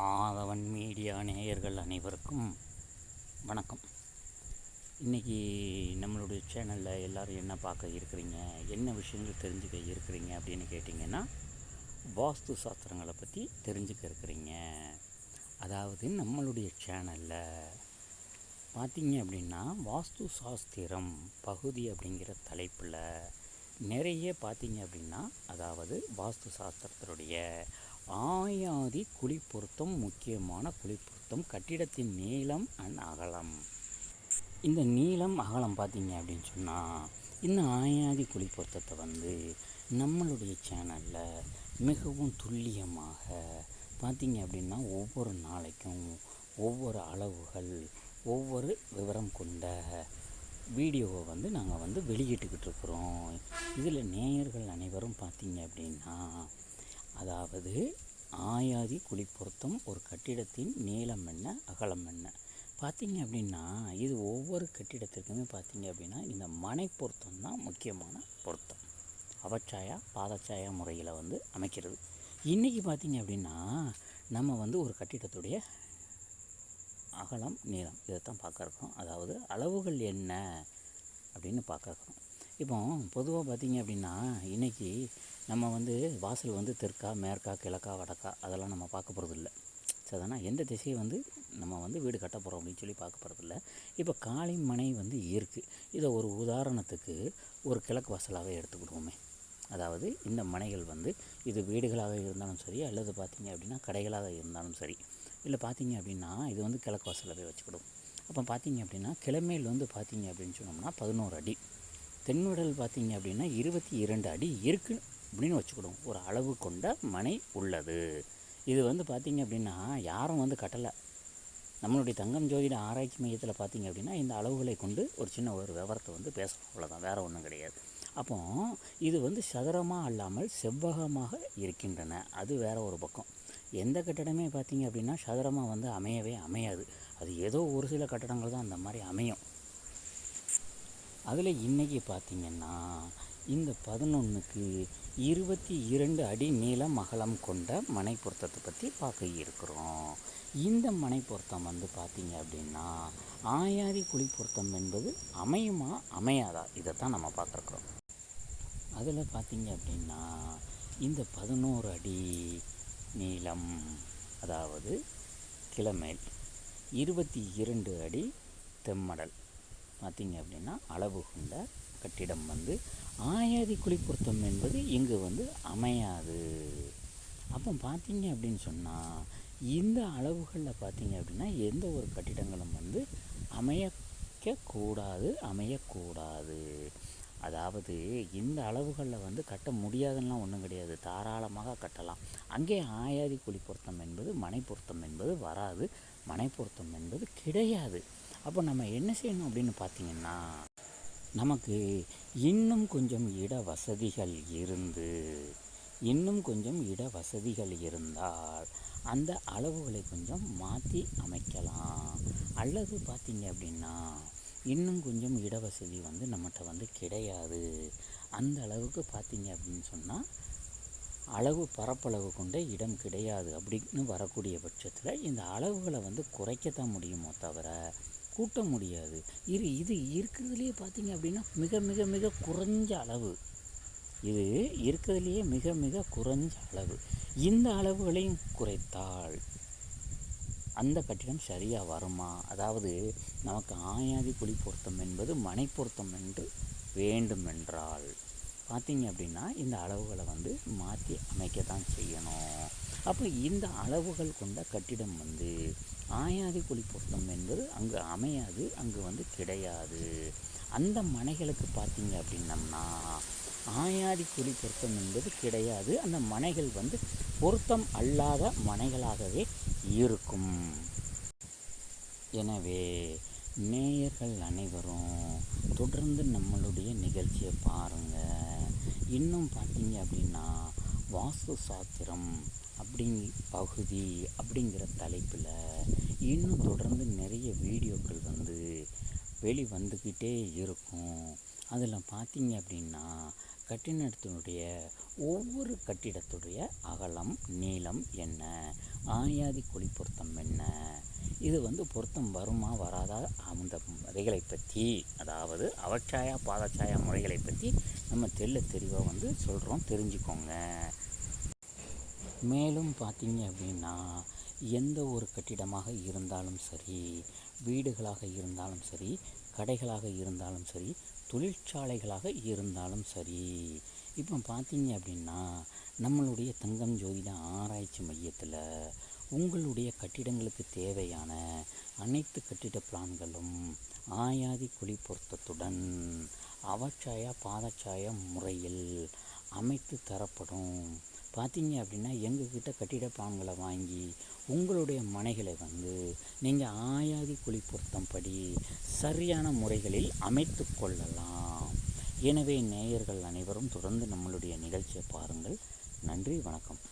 ஆதவன் media நேயர்கள் அனைவருக்கும் வணக்கம். இன்றைக்கி நம்மளுடைய சேனலில் எல்லோரும் என்ன பார்க்க இருக்கிறீங்க? என்ன விஷயங்கள் தெரிஞ்சுக்க இருக்கிறீங்க அப்படின்னு கேட்டிங்கன்னா வாஸ்து சாஸ்திரங்களை பற்றி தெரிஞ்சுக்க இருக்கிறீங்க. அதாவது நம்மளுடைய சேனலில் பார்த்தீங்க அப்படின்னா வாஸ்து சாஸ்திரம் பகுதி அப்படிங்கிற தலைப்பில் நிறைய பார்த்தீங்க அப்படின்னா அதாவது வாஸ்து சாஸ்திரத்தினுடைய ஆயாதி குழி பொருத்தம் முக்கியமான குழி பொருத்தம் கட்டிடத்தின் நீளம் அண்ட் அகலம். இந்த நீளம் அகலம் பார்த்தீங்க அப்படின்னு சொன்னால் இந்த ஆயாதி குழி பொருத்தத்தை வந்து நம்மளுடைய சேனலில் மிகவும் துல்லியமாக பார்த்தீங்க அப்படின்னா ஒவ்வொரு நாளைக்கும் ஒவ்வொரு அளவுகள் ஒவ்வொரு விவரம் கொண்ட வீடியோவை வந்து நாங்கள் வந்து வெளியிட்டுக்கிட்டு இருக்கிறோம். இதில் நேயர்கள் அனைவரும் பார்த்தீங்க அப்படின்னா அதாவது ஆயாதி குழிப்பொருத்தம் ஒரு கட்டிடத்தின் நீளம் என்ன அகலம் என்ன? பார்த்தீங்க அப்படின்னா இது ஒவ்வொரு கட்டிடத்திற்குமே பார்த்தீங்க அப்படின்னா இந்த மனை பொருத்தம் தான் முக்கியமான பொருத்தம். அவச்சாயா பாதச்சாயா முறையில் வந்து அமைக்கிறது. இன்றைக்கி பார்த்தீங்க அப்படின்னா நம்ம வந்து ஒரு கட்டிடத்துடைய அகலம் நீளம் இதைத்தான் பார்க்க இருக்கோம் அதாவது அளவுகள் என்ன அப்படின்னு பார்க்க இருக்கோம் இப்போ பொதுவாக பார்த்தீங்க அப்படின்னா இன்றைக்கி நம்ம வந்து வாசல் வந்து தெற்கா மேற்கா கிழக்கா வடக்கா அதெல்லாம் நம்ம பார்க்க போகிறது இல்லை சரிதானா? எந்த திசையை வந்து நம்ம வந்து வீடு கட்ட போகிறோம் அப்படின்னு சொல்லி பார்க்க போகிறதில்ல இப்போ காளி மனை வந்து இருக்குது இதை ஒரு உதாரணத்துக்கு ஒரு கிழக்கு வாசலாகவே எடுத்துக்கிடுவோமே. அதாவது இந்த மனைகள் வந்து இது வீடுகளாக இருந்தாலும் சரி அல்லது பார்த்திங்க அப்படின்னா கடைகளாக இருந்தாலும் சரி இல்லை பார்த்தீங்க அப்படின்னா இது வந்து கிழக்கு வாசலில் போய் வச்சுக்கிடும். அப்போ பார்த்தீங்க அப்படின்னா கிழமையில் வந்து பார்த்தீங்க அப்படின்னு சொன்னோம்னா பதினோரு அடி. தென்விடல் பார்த்தீங்க அப்படின்னா இருபத்தி இரண்டு அடி இருக்கு அப்படின்னு வச்சுக்கிடும். ஒரு அளவு கொண்ட மனை உள்ளது. இது வந்து பார்த்தீங்க அப்படின்னா யாரும் வந்து கட்டலை. நம்மளுடைய தங்கம் ஜோதிட ஆராய்ச்சி மையத்தில் பார்த்தீங்க அப்படின்னா இந்த அளவுகளை கொண்டு ஒரு சின்ன ஒரு விவரத்தை வந்து பேசுகிறோம். அவ்வளோதான் வேறு ஒன்றும் கிடையாது. அப்போ இது வந்து சதுரமாக அல்லாமல் செவ்வகமாக இருக்கின்றன. அது வேறு ஒரு பக்கம். எந்த கட்டடமே பார்த்தீங்க அப்படின்னா சதுரமாக வந்து அமையவே அமையாது. அது ஏதோ ஒரு சில கட்டடங்கள் தான் அந்த மாதிரி அமையும். அதில் இன்றைக்கி பார்த்திங்கன்னா இந்த பதினொன்றுக்கு இருபத்தி இரண்டு அடி நீளம் அகலம் கொண்ட மனை பொருத்தத்தை பற்றி பார்க்க இருக்கிறோம். இந்த மனை பொருத்தம் வந்து பார்த்திங்க அப்படின்னா ஆயாதி குழி பொருத்தம் என்பது அமையுமா அமையாதா? இதைத்தான் நம்ம பார்த்துருக்குறோம். அதில் பார்த்திங்க அப்படின்னா இந்த பதினோரு அடி நீளம் அதாவது கிளமேல் இருபத்தி இரண்டு அடி தெம்மடல். பார்த்திங்க அப்படின்னா அளவு கொண்ட கட்டிடம் வந்து ஆயாதி குழி என்பது இங்கு வந்து அமையாது. அப்போ பார்த்தீங்க அப்படின்னு சொன்னால் இந்த அளவுகளில் பார்த்தீங்க அப்படின்னா எந்த ஒரு கட்டிடங்களும் வந்து அமையக்கூடாது அமையக்கூடாது. அதாவது இந்த அளவுகளில் வந்து கட்ட முடியாதுன்னெலாம் ஒன்றும் கிடையாது. தாராளமாக கட்டலாம். அங்கே ஆயாதி குழி பொருத்தம் என்பது மனை பொருத்தம் என்பது வராது. மனை பொருத்தம் என்பது கிடையாது. அப்போ நம்ம என்ன செய்யணும் அப்படின்னு பார்த்தீங்கன்னா நமக்கு இன்னும் கொஞ்சம் இட வசதிகள் இருந்து இன்னும் கொஞ்சம் இட வசதிகள் இருந்தால் அந்த அளவுகளை கொஞ்சம் மாற்றி அமைக்கலாம். அல்லது பார்த்தீங்க அப்படின்னா இன்னும் கொஞ்சம் இட வசதி வந்து நம்மகிட்ட வந்து கிடையாது. அந்த அளவுக்கு பார்த்தீங்க அப்படின்னு சொன்னால் அளவு பரப்பளவு கொண்ட இடம் கிடையாது அப்படின்னு வரக்கூடிய பட்சத்தில் இந்த அளவுகளை வந்து குறைக்கத்தான் முடியுமோ தவிர கூட்ட முடியாது. இது இது இருக்கிறதுலையே பார்த்தீங்க அப்படின்னா மிக மிக மிக குறைஞ்ச அளவு. இது இருக்கிறதுலையே மிக மிக குறைஞ்ச அளவு. இந்த அளவுகளையும் குறைத்தால் அந்த கட்டிடம் சரியாக வருமா? அதாவது நமக்கு ஆயாதி குழி பொருத்தம் என்பது மனை பொருத்தம் என்று வேண்டுமென்றால் பார்த்தீங்க அப்படின்னா இந்த அளவுகளை வந்து மாற்றி அமைக்க தான் செய்யணும். அப்போ இந்த அளவுகள் கொண்ட கட்டிடம் வந்து ஆயாதி குழி பொருத்தம் என்பது அங்கு அமையாது அங்கு வந்து கிடையாது. அந்த மனைகளுக்கு பார்த்தீங்க அப்படின்னம்னா ஆயாதி குறி பொருத்தம் என்பது கிடையாது. அந்த மனைகள் வந்து பொருத்தம் அல்லாத மனைகளாகவே இருக்கும். எனவே நேயர்கள் அனைவரும் தொடர்ந்து நம்மளுடைய நிகழ்ச்சியை பாருங்கள் இன்னும் பார்த்தீங்க அப்படின்னா வாஸ்து சாஸ்திரம் அப்படிங் பகுதி அப்படிங்கிற தலைப்பில் இன்னும் தொடர்ந்து நிறைய வீடியோக்கள் வந்து வெளி வந்துக்கிட்டே இருக்கும். அதில் பார்த்தீங்க அப்படின்னா கட்டிடத்தினுடைய ஒவ்வொரு கட்டிடத்துடைய அகலம் நீளம் என்ன? ஆயாதி குழி பொருத்தம் என்ன? இது வந்து பொருத்தம் வருமா வராதா? அந்த முறைகளை பற்றி அதாவது அவச்சாயா பாதச்சாயா முறைகளை பற்றி நம்ம தெல்ல தெளிவாக வந்து சொல்கிறோம் தெரிஞ்சுக்கோங்க. மேலும் பார்த்தீங்க அப்படின்னா எந்த ஒரு கட்டிடமாக இருந்தாலும் சரி வீடுகளாக இருந்தாலும் சரி கடைகளாக இருந்தாலும் சரி தொழிற்சாலைகளாக இருந்தாலும் சரி. இப்போ பார்த்தீங்க அப்படின்னா நம்மளுடைய தங்கம் ஜோதிட ஆராய்ச்சி மையத்தில் உங்களுடைய கட்டிடங்களுக்கு தேவையான அனைத்து கட்டிட பிளான்களும் ஆயாதி குழி பொருத்தத்துடன் அவச்சாயா பாதச்சாயா முறையில் அமைத்து தரப்படும். பார்த்தீங்க அப்படின்னா எங்ககிட்ட கட்டிட பான்களை வாங்கி உங்களுடைய மனைகளை வந்து நீங்கள் ஆயாதி குழி பொருத்தம்படி சரியான முறைகளில் அமைத்து கொள்ளலாம். எனவே நேயர்கள் அனைவரும் தொடர்ந்து நம்மளுடைய நிகழ்ச்சியை பாருங்கள். நன்றி வணக்கம்.